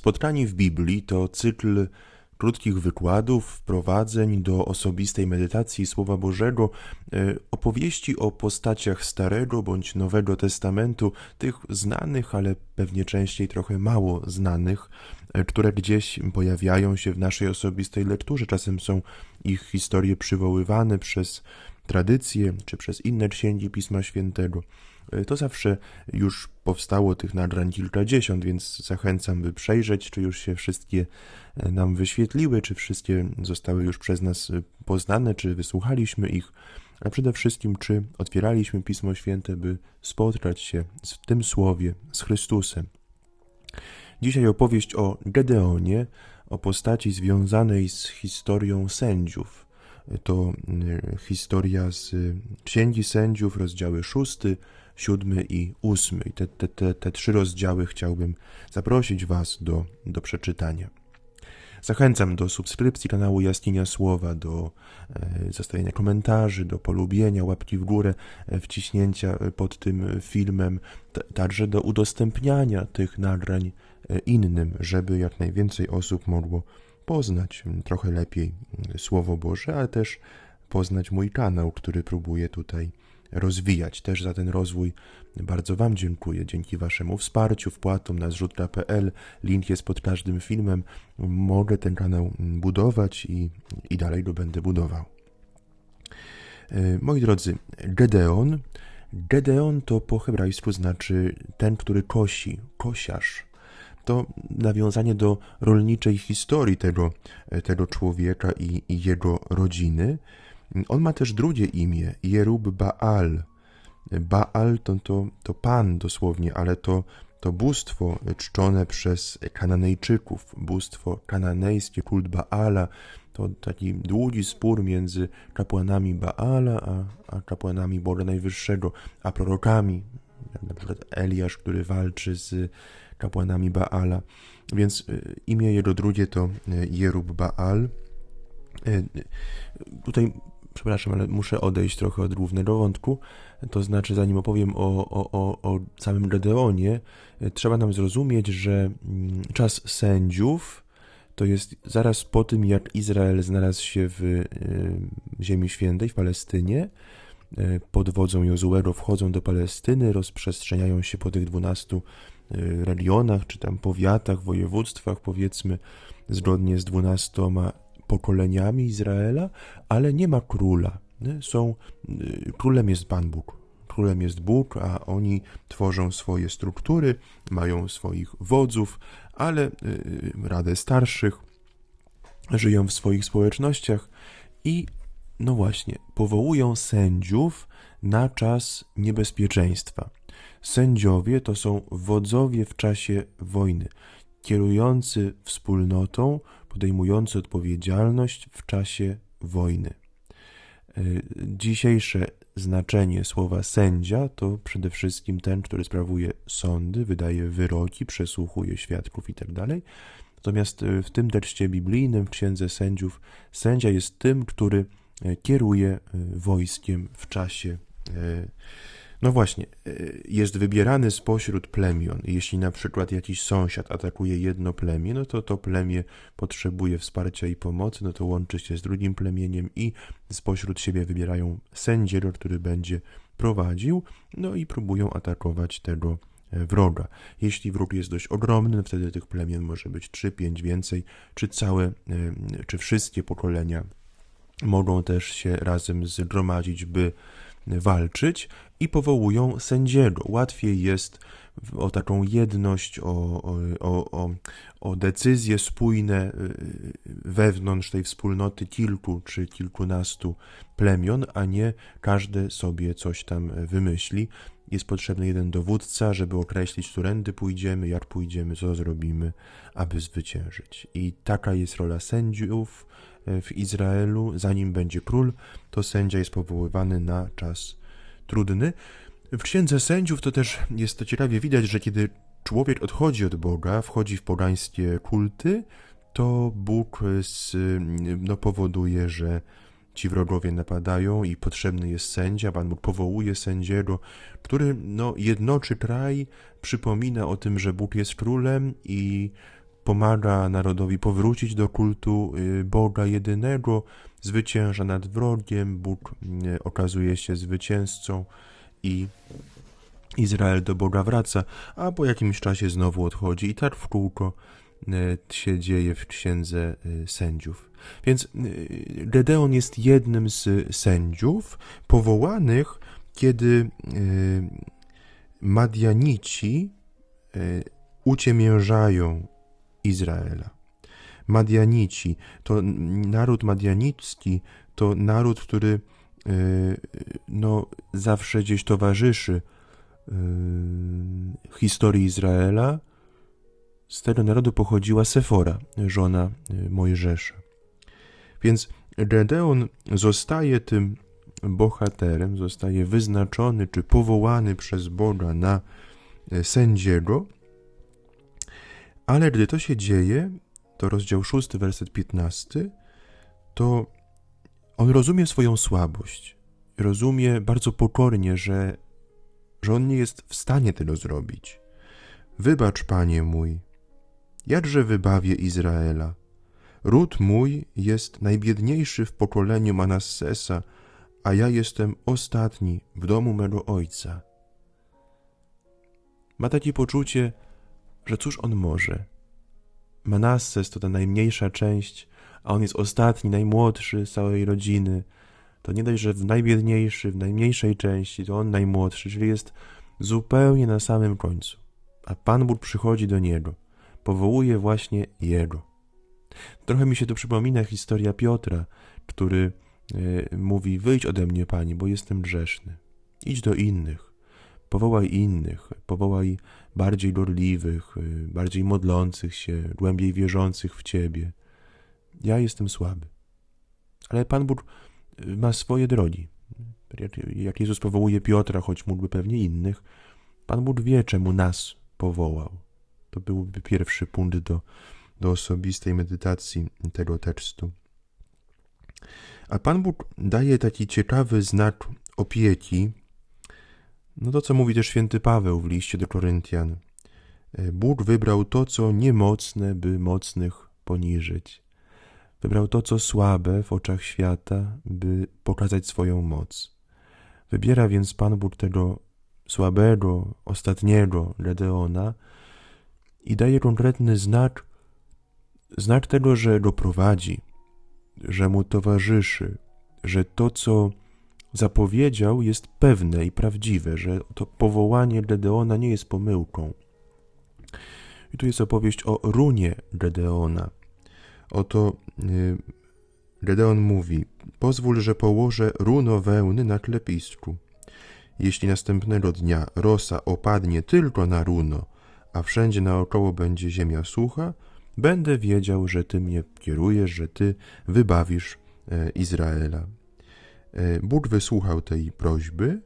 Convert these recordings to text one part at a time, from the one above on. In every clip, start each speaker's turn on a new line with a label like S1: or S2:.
S1: Spotkanie w Biblii to cykl krótkich wykładów, wprowadzeń do osobistej medytacji Słowa Bożego, e, opowieści o postaciach Starego bądź Nowego Testamentu, tych znanych, ale pewnie częściej trochę mało znanych, e, które gdzieś pojawiają się w naszej osobistej lekturze. Czasem są ich historie przywoływane przez tradycje czy przez inne księgi Pisma Świętego. E, to zawsze już powstało tych nagrań kilkadziesiąt, więc zachęcam, by przejrzeć, czy już się wszystkie e, nam wyświetliły, czy wszystkie zostały już przez nas e, poznane, czy wysłuchaliśmy ich, a przede wszystkim, czy otwieraliśmy Pismo Święte, by spotkać się w tym słowie z Chrystusem. Dzisiaj opowieść o Gedeonie, o postaci związanej z historią sędziów. To historia z Księgi Sędziów, rozdziały szósty, siódmy i ósmy. I te, te, te, te trzy rozdziały chciałbym zaprosić Was do, do przeczytania. Zachęcam do subskrypcji kanału Jaskinia Słowa, do e, zostawienia komentarzy, do polubienia, łapki w górę, e, wciśnięcia pod tym filmem, także do udostępniania tych nagrań e, innym, żeby jak najwięcej osób mogło poznać trochę lepiej Słowo Boże, ale też poznać mój kanał, który próbuję tutaj rozwijać. Też za ten rozwój bardzo Wam dziękuję. Dzięki Waszemu wsparciu, wpłatom na zrzutka.pl, link jest pod każdym filmem, mogę ten kanał budować i, i dalej go będę budował. E, moi drodzy, Gedeon. Gedeon to po hebrajsku znaczy ten, który kosi, kosiarz. To nawiązanie do rolniczej historii tego, tego człowieka i, i jego rodziny. On ma też drugie imię, Jerub Baal. Baal to, to, to pan dosłownie, ale to, to bóstwo czczone przez Kananejczyków, bóstwo kananejskie, kult Baala, to taki długi spór między kapłanami Baala a, a kapłanami Boga Najwyższego, a prorokami, na przykład Eliasz, który walczy z kapłanami Baala. Więc y, imię jego drugie to y, Jerub Baal. Y, tutaj przepraszam, ale muszę odejść trochę od głównego wątku. To znaczy, zanim opowiem o, o, o, o samym Gedeonie, trzeba nam zrozumieć, że mm, czas sędziów to jest zaraz po tym, jak Izrael znalazł się w y, Ziemi Świętej, w Palestynie. Y, pod wodzą Jozuego wchodzą do Palestyny, rozprzestrzeniają się po tych dwunastu y, regionach, czy tam powiatach, województwach, powiedzmy, zgodnie z dwunastoma pokoleniami Izraela, ale nie ma króla. Są, y, królem jest Pan Bóg. Królem jest Bóg, a oni tworzą swoje struktury, mają swoich wodzów, ale y, Radę Starszych, żyją w swoich społecznościach i, no właśnie, powołują sędziów na czas niebezpieczeństwa. Sędziowie to są wodzowie w czasie wojny, kierujący wspólnotą, podejmujący odpowiedzialność w czasie wojny. E, dzisiejsze znaczenie słowa sędzia to przede wszystkim ten, który sprawuje sądy, wydaje wyroki, przesłuchuje świadków itd. Tak Natomiast e, w tym tekście biblijnym, w Księdze Sędziów, sędzia jest tym, który e, kieruje wojskiem w czasie no właśnie, e, jest wybierany spośród plemion. Jeśli na przykład jakiś sąsiad atakuje jedno plemię, no to to plemię potrzebuje wsparcia i pomocy, no to łączy się z drugim plemieniem i spośród siebie wybierają sędziego, który będzie prowadził, no i próbują atakować tego e, wroga. Jeśli wróg jest dość ogromny, no wtedy tych plemion może być 3, 5 więcej, czy całe, e, czy wszystkie pokolenia mogą też się razem zgromadzić, by walczyć i powołują sędziego. Łatwiej jest o taką jedność, o, o, o, o decyzje spójne y, wewnątrz tej wspólnoty kilku czy kilkunastu plemion, a nie każdy sobie coś tam wymyśli. Jest potrzebny jeden dowódca, żeby określić, którędy pójdziemy, jak pójdziemy, co zrobimy, aby zwyciężyć. I taka jest rola sędziów e, w Izraelu. Zanim będzie król, to sędzia jest powoływany na czas trudny. W Księdze Sędziów to też jest to ciekawie widać, że kiedy człowiek odchodzi od Boga, wchodzi w pogańskie kulty, to Bóg z, no, powoduje, że ci wrogowie napadają i potrzebny jest sędzia. Pan Bóg powołuje sędziego, który no, jednoczy kraj, przypomina o tym, że Bóg jest królem i pomaga narodowi powrócić do kultu y, Boga jedynego, zwycięża nad wrogiem, Bóg y, okazuje się zwycięzcą i Izrael do Boga wraca, a po jakimś czasie znowu odchodzi i tak w kółko y, się dzieje w księdze y, sędziów. Więc y, Gedeon jest jednym z sędziów powołanych, kiedy Madianici uciemiężają Izraela. Madianici to naród madianicki, to naród, który no, zawsze gdzieś towarzyszy y, historii Izraela. Z tego narodu pochodziła Sefora, żona y, Mojżesza. Więc Gedeon zostaje tym bohaterem, zostaje wyznaczony czy powołany przez Boga na y, sędziego, ale gdy to się dzieje, to rozdział 6, werset 15, to on rozumie swoją słabość. Rozumie bardzo pokornie, że, że on nie jest w stanie tego zrobić. Wybacz, panie mój, jakże wybawię Izraela. Ród mój jest najbiedniejszy w pokoleniu Manassesa, a ja jestem ostatni w domu mego ojca. Ma takie poczucie, że cóż on może? Manasses to ta najmniejsza część, a on jest ostatni, najmłodszy z całej rodziny. To nie dość, że w najbiedniejszy, w najmniejszej części, to on najmłodszy, czyli jest zupełnie na samym końcu. A Pan Bóg przychodzi do niego, powołuje właśnie jego. Trochę mi się tu przypomina historia Piotra, który e, mówi: Wyjdź ode mnie, Pani, bo jestem grzeszny. Idź do innych. Powołaj innych, powołaj bardziej gorliwych, y, bardziej modlących się, głębiej wierzących w Ciebie. Ja jestem słaby. Ale Pan Bóg y, ma swoje drogi. Jak, Jezus powołuje Piotra, choć mógłby pewnie innych, Pan Bóg wie, czemu nas powołał. To byłby pierwszy punkt do, do osobistej medytacji tego tekstu. A Pan Bóg daje taki ciekawy znak opieki, no to, co mówi też święty Paweł w liście do Koryntian. Bóg wybrał to, co niemocne, by mocnych poniżyć. Wybrał to, co słabe w oczach świata, by pokazać swoją moc. Wybiera więc Pan Bóg tego słabego, ostatniego Gedeona i daje konkretny znak, znak tego, że go prowadzi, że mu towarzyszy, że to, co zapowiedział, jest pewne i prawdziwe, że to powołanie Gedeona nie jest pomyłką. I tu jest opowieść o runie Gedeona. Oto yy, Gedeon mówi: Pozwól, że położę runo wełny na klepisku. Jeśli następnego dnia rosa opadnie tylko na runo, a wszędzie naokoło będzie ziemia sucha, będę wiedział, że Ty mnie kierujesz, że Ty wybawisz e, Izraela. E, Bóg wysłuchał tej prośby,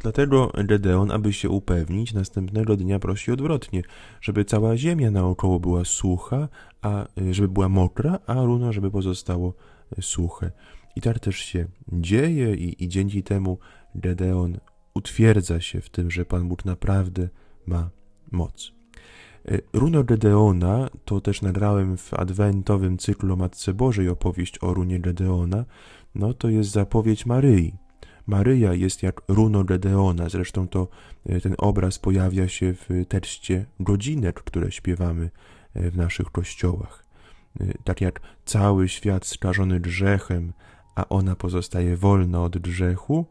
S1: dlatego Gedeon, aby się upewnić, następnego dnia prosi odwrotnie, żeby cała ziemia naokoło była sucha, a e, żeby była mokra, a runo, żeby pozostało e, suche. I tak też się dzieje i, i dzięki temu Gedeon utwierdza się w tym, że Pan Bóg naprawdę ma moc. Runo Gedeona to też nagrałem w adwentowym cyklu Matce Bożej opowieść o runie Gedeona, no to jest zapowiedź Maryi. Maryja jest jak runo Gedeona, zresztą to e, ten obraz pojawia się w tekście godzinek, które śpiewamy e, w naszych kościołach. E, tak jak cały świat skażony grzechem, a ona pozostaje wolna od grzechu,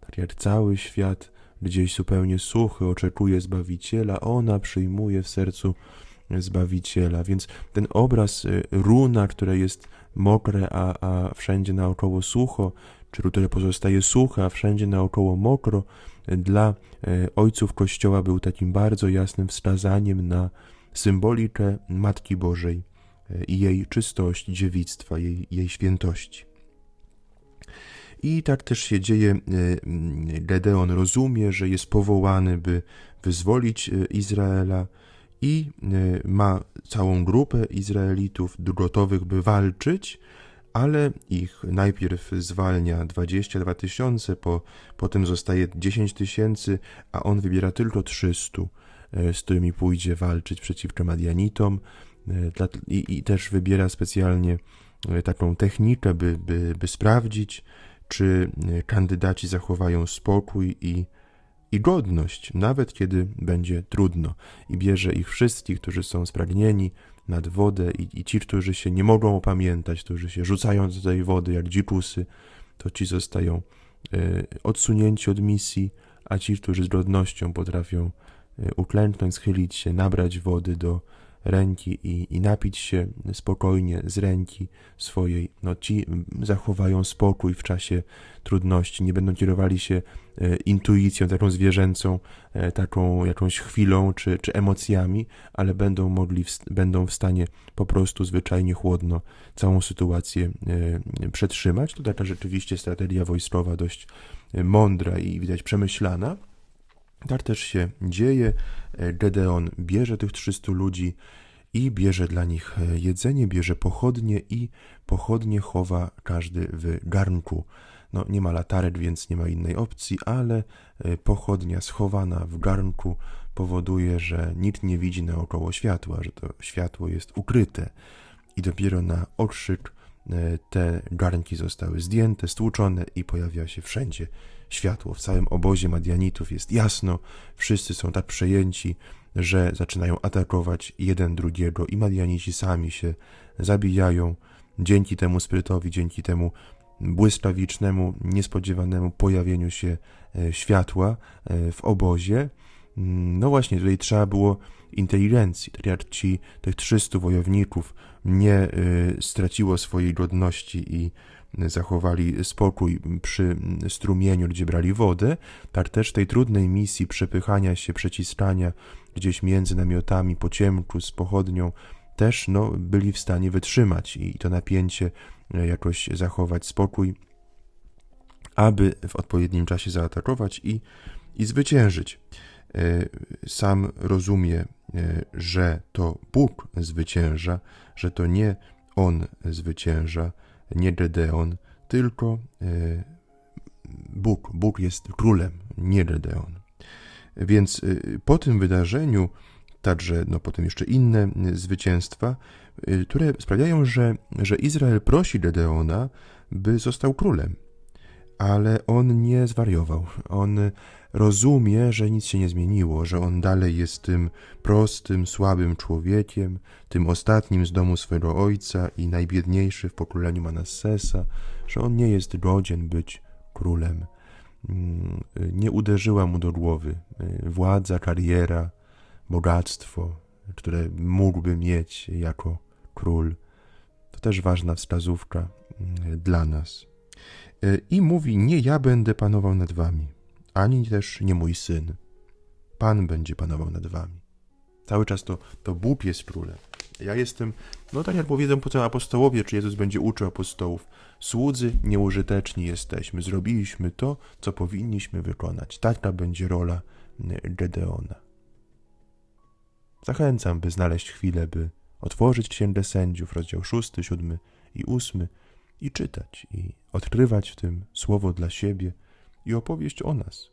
S1: tak jak cały świat gdzieś zupełnie suchy oczekuje Zbawiciela, ona przyjmuje w sercu Zbawiciela. Więc ten obraz runa, które jest mokre, a, a wszędzie naokoło sucho, które pozostaje suche, a wszędzie naokoło mokro, dla e, ojców Kościoła był takim bardzo jasnym wskazaniem na symbolikę Matki Bożej e, i jej czystość, dziewictwa, jej, jej świętości. I tak też się dzieje. E, Gedeon rozumie, że jest powołany, by wyzwolić Izraela, i ma całą grupę Izraelitów gotowych, by walczyć, ale ich najpierw zwalnia 22 tysiące, po, potem zostaje 10 tysięcy, a on wybiera tylko 300, e, z którymi pójdzie walczyć przeciwko Madianitom. e, i, i też wybiera specjalnie e, taką technikę, by, by, by sprawdzić, czy kandydaci zachowają spokój i, i godność, nawet kiedy będzie trudno. I bierze ich wszystkich, którzy są spragnieni nad wodę i, i ci, którzy się nie mogą opamiętać, którzy się rzucają do tej wody jak dzikusy, to ci zostają e, odsunięci od misji, a ci, którzy z godnością potrafią e, uklęknąć, schylić się, nabrać wody do ręki i, i napić się spokojnie z ręki swojej, no ci mm, zachowają spokój w czasie trudności, nie będą kierowali się e, intuicją taką zwierzęcą, e, taką jakąś chwilą czy, czy emocjami, ale będą mogli, będą w stanie po prostu zwyczajnie chłodno całą sytuację e, przetrzymać. To taka rzeczywiście strategia wojskowa dość mądra i widać przemyślana. Tak też się dzieje. E, Gedeon bierze tych 300 ludzi i bierze dla nich e, jedzenie, bierze pochodnie i pochodnie chowa każdy w garnku. No, nie ma latarek, więc nie ma innej opcji, ale e, pochodnia schowana w garnku powoduje, że nikt nie widzi naokoło światła, że to światło jest ukryte. I dopiero na okrzyk te garnki zostały zdjęte, stłuczone i pojawia się wszędzie światło. W całym obozie Madianitów jest jasno, wszyscy są tak przejęci, że zaczynają atakować jeden drugiego i Madianici sami się zabijają. Dzięki temu sprytowi, dzięki temu błyskawicznemu, niespodziewanemu pojawieniu się e, światła e, w obozie, mm, no właśnie tutaj trzeba było inteligencji. Tak jak ci, tych 300 wojowników nie y, straciło swojej godności i zachowali spokój przy strumieniu, gdzie brali wodę, tak też tej trudnej misji przepychania się, przeciskania gdzieś między namiotami po ciemku z pochodnią, też no, byli w stanie wytrzymać i to napięcie e, jakoś zachować spokój, aby w odpowiednim czasie zaatakować i, i zwyciężyć. E, Sam rozumie, e, że to Bóg zwycięża, że to nie on zwycięża, nie Gedeon, tylko e, Bóg. Bóg jest królem, nie Gedeon. Więc e, po tym wydarzeniu, także no, potem jeszcze inne e, zwycięstwa, które sprawiają, że, że Izrael prosi Gedeona, by został królem. Ale on nie zwariował. On rozumie, że nic się nie zmieniło, że on dalej jest tym prostym, słabym człowiekiem, tym ostatnim z domu swego ojca i najbiedniejszy w pokoleniu Manassesa, że on nie jest godzien być królem. Mm, Nie uderzyła mu do głowy y, władza, kariera, bogactwo, które mógłby mieć jako król. To też ważna wskazówka mm, dla nas. Y, I mówi: Nie ja będę panował nad wami, ani też nie mój syn. Pan będzie panował nad wami. Cały czas to, to Bóg jest królem. Ja jestem, no tak jak powiedzą potem apostołowie, czy Jezus będzie uczył apostołów, słudzy nieużyteczni jesteśmy, zrobiliśmy to, co powinniśmy wykonać. Taka będzie rola y, Gedeona. Zachęcam, by znaleźć chwilę, by otworzyć Księgę Sędziów, rozdział 6, 7 i 8 i czytać, i odkrywać w tym słowo dla siebie i opowieść o nas,